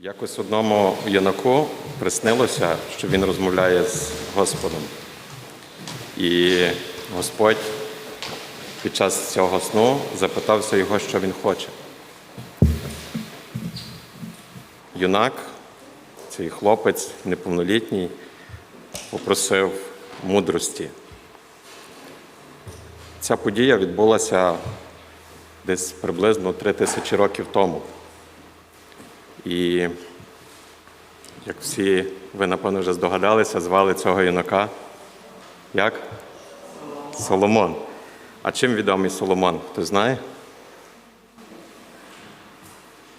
Якось одному юнаку приснилося, що він розмовляє з Господом. І Господь під час цього сну запитався його, що він хоче. Юнак, цей хлопець неповнолітній, попросив мудрості. Ця подія відбулася десь приблизно три тисячі років тому. І як всі ви, напевно, вже здогадалися, звали цього юнака. Як? Соломон. А чим відомий Соломон? Хто знає?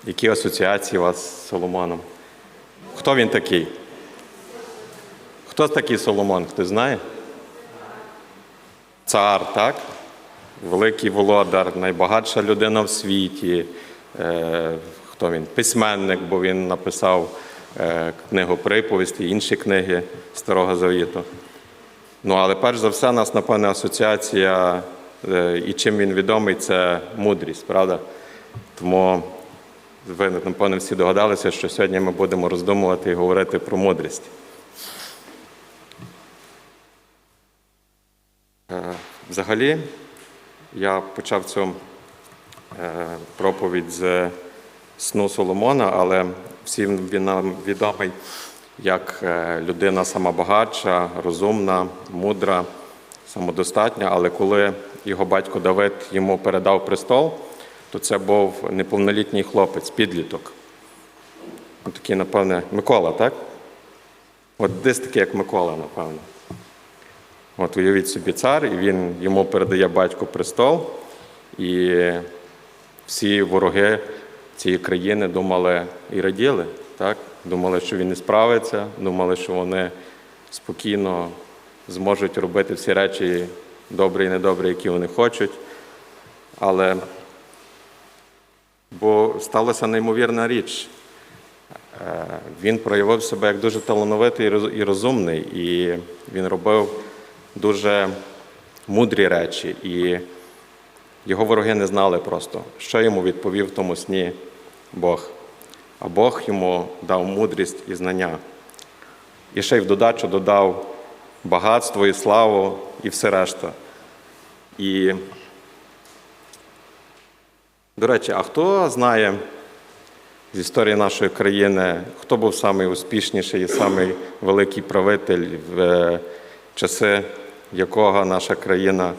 Які асоціації у вас з Соломоном? Хто він такий? Хто такий Соломон? Хто знає? Цар, так? Великий володар, найбагатша людина в світі. Хто він? Письменник, бо він написав е, книгу приповісті, інші книги Старого Завіту. Ну, але перш за все, нас, напевне, асоціація е, і чим він відомий, це мудрість, правда? Тому ви, напевно, всі догадалися, що сьогодні ми будемо роздумувати і говорити про мудрість. Е, Взагалі, я почав цю проповідь з сну Соломона, але всім він нам відомий як е, людина самобагатша, розумна, мудра, самодостатня. Але коли його батько Давид йому передав престол, то це був неповнолітній хлопець, підліток. Такий, напевне, Микола, так? От десь такий, як Микола, напевно. От уявіть собі цар, і він йому передає батьку престол, і всі вороги цієї країни думали і раділи, так? думали, що він не справиться, думали, що вони спокійно зможуть робити всі речі добрі і недобрі, які вони хочуть. Але бо сталася неймовірна річ. Е, Він проявив себе як дуже талановитий і розумний, і він робив дуже мудрі речі. І його вороги не знали просто, що йому відповів в тому сні Бог. А Бог йому дав мудрість і знання. І ще й в додачу додав багатство і славу і все решта. І, до речі, а хто знає з історії нашої країни, хто був найуспішніший і самий великий правитель в е, часи, якого наша країна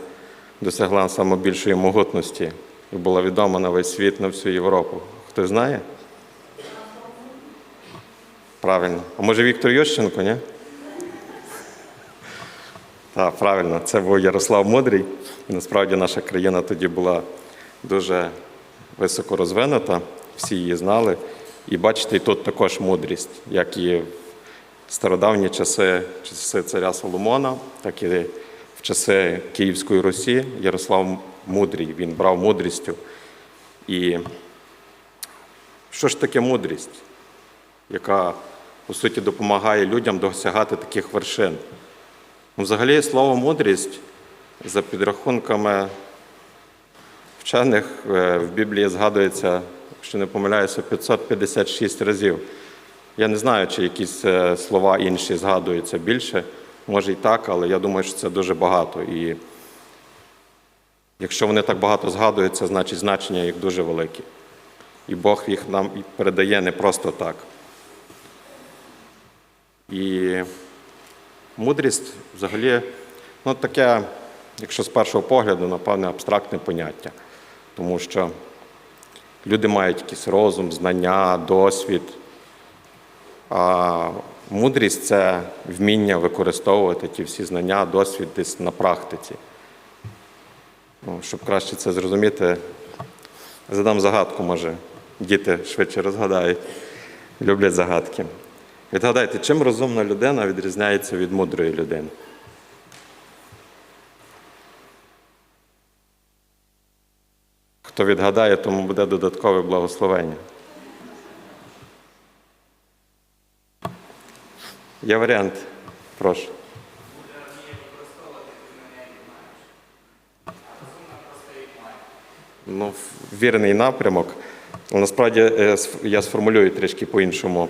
досягла найбільшої могутності і була відома на весь світ, на всю Європу? Хто знає? Правильно. А може Віктор Ющенко, ні? Так, правильно, це був Ярослав Мудрий. І насправді наша країна тоді була дуже високо розвинута, всі її знали. І бачите, тут також мудрість, як і в стародавні часи, часи царя Соломона, так і в часи Київської Русі Ярослав Мудрий, він брав мудрістю. І що ж таке мудрість, яка, по суті, допомагає людям досягати таких вершин? Ну, Взагалі, слово мудрість за підрахунками вчених е, в Біблії згадується, якщо не помиляюся, 556 разів. Я не знаю, чи якісь е, слова інші згадуються більше. Може і так, але я думаю, що це дуже багато. І якщо вони так багато згадуються, значить значення їх дуже велике. І Бог їх нам передає не просто так. І мудрість взагалі, ну таке, якщо з першого погляду, напевне, абстрактне поняття. Тому що люди мають якийсь розум, знання, досвід. А мудрість це вміння використовувати ті всі знання, досвід десь на практиці. Ну, щоб краще це зрозуміти, задам загадку, може, діти швидше розгадають, люблять загадки. Відгадайте, чим розумна людина відрізняється від мудрої людини? Хто відгадає, тому буде додаткове благословення. Є варіант. Прошу. Ну, вірний напрямок. Але насправді е, я сформулюю трішки по-іншому.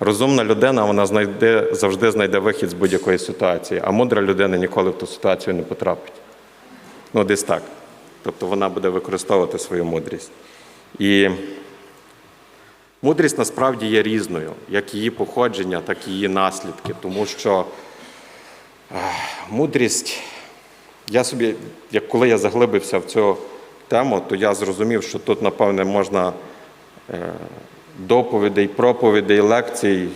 Розумна людина вона знайде, завжди знайде вихід з будь-якої ситуації, а мудра людина ніколи в ту ситуацію не потрапить. Ну, десь так. Тобто вона буде використовувати свою мудрість. І мудрість насправді є різною, як її походження, так і її наслідки. Тому що мудрість, я собі, як коли я заглибився в цю тему, то я зрозумів, що тут, напевне, можна е, доповідей, проповідей, лекцій,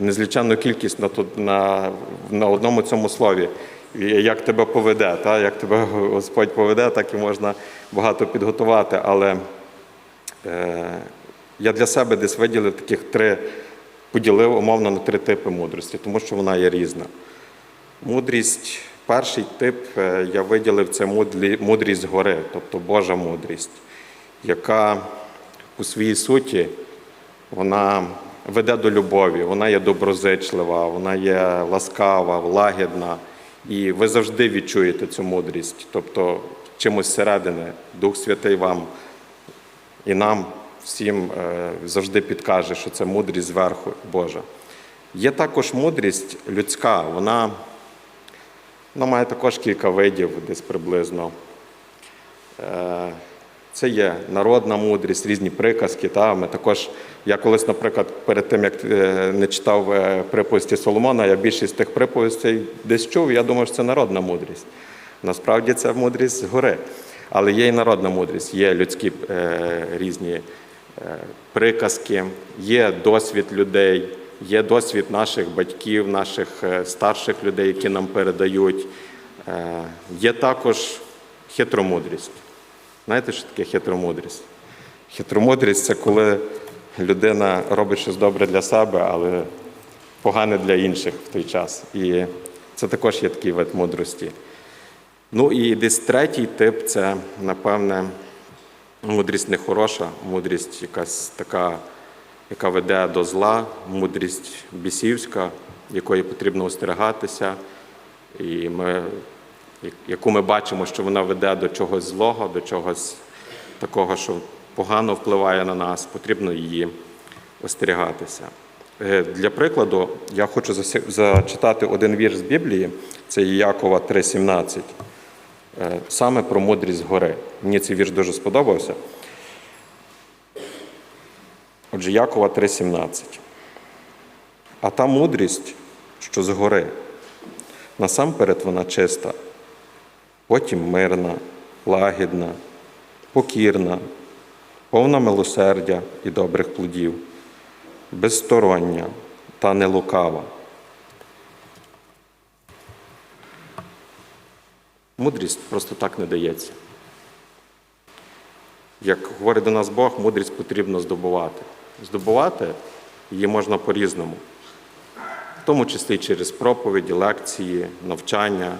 незліченну кількість на, на, на одному цьому слові. Як тебе поведе, та? як тебе Господь поведе, так і можна багато підготувати. Але е, я для себе десь виділив таких три, поділив умовно на три типи мудрості, тому що вона є різна. Мудрість, перший тип е, я виділив це мудрість гори, тобто Божа мудрість, яка у своїй суті вона веде до любові, вона є доброзичлива, вона є ласкава, лагідна. І ви завжди відчуєте цю мудрість. Тобто чимось зсередини Дух Святий вам і нам всім е, завжди підкаже, що це мудрість зверху Божа. Є також мудрість людська, вона, вона має також кілька видів, десь приблизно. Е, Це є народна мудрість, різні приказки. Та? Ми також, я колись, наприклад, перед тим, як е, не читав е, приповісті Соломона, я більшість тих приповістей десь чув, я думав, що це народна мудрість. Насправді це мудрість згори. Але є і народна мудрість, є людські е, різні е, приказки, є досвід людей, є досвід наших батьків, наших е, старших людей, які нам передають. Е, є також хитромудрість. Знаєте, що таке хитромудрість? Хитромудрість це коли людина робить щось добре для себе, але погане для інших в той час. І це також є такий вид мудрості. Ну і десь третій тип це, напевне, мудрість нехороша, мудрість якась така, яка веде до зла, мудрість бісівська, якої потрібно остерігатися, і ми, яку ми бачимо, що вона веде до чогось злого, до чогось такого, що погано впливає на нас, потрібно її остерігатися. Е, Для прикладу, я хочу зачитати один вірш з Біблії, це Якова 3,17, е, саме про мудрість гори. Мені цей вірш дуже сподобався. Отже, Якова 3,17. А та мудрість, що згори, насамперед вона чиста, потім мирна, лагідна, покірна, повна милосердя і добрих плодів, безстороння та нелукава. Мудрість просто так не дається. Як говорить до нас Бог, мудрість потрібно здобувати. Здобувати її можна по-різному, в тому числі через проповіді, лекції, навчання.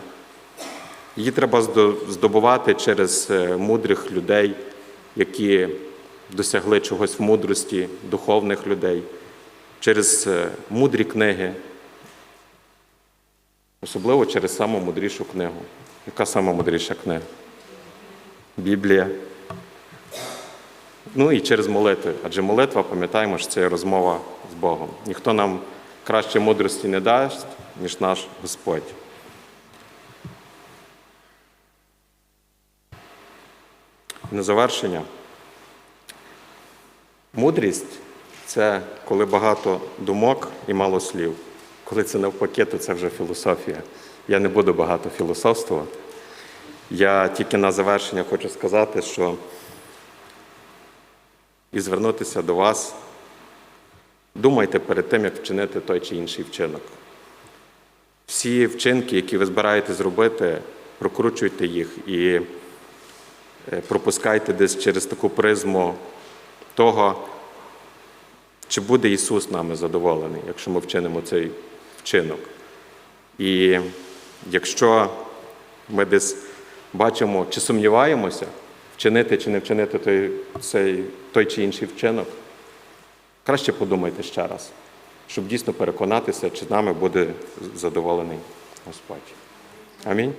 Її треба здобувати через е, мудрих людей, які досягли чогось в мудрості, духовних людей, через е, мудрі книги, особливо через саму мудрішу книгу. Яка сама мудріша книга? Біблія. Ну і через молитви. Адже молитва, пам'ятаємо, що це розмова з Богом. Ніхто нам краще мудрості не дасть, ніж наш Господь. На завершення. Мудрість це коли багато думок і мало слів. Коли це навпаки, то це вже філософія. Я не буду багато філософствувати. Я тільки на завершення хочу сказати, що і звернутися до вас. Думайте перед тим, як вчинити той чи інший вчинок. Всі вчинки, які ви збираєте зробити, прокручуйте їх і е, пропускайте десь через таку призму того, чи буде Ісус нами задоволений, якщо ми вчинимо цей вчинок. І якщо ми десь бачимо чи сумніваємося, вчинити чи не вчинити той, цей, той чи інший вчинок, краще подумайте ще раз, щоб дійсно переконатися, чи нами буде задоволений Господь. Амінь.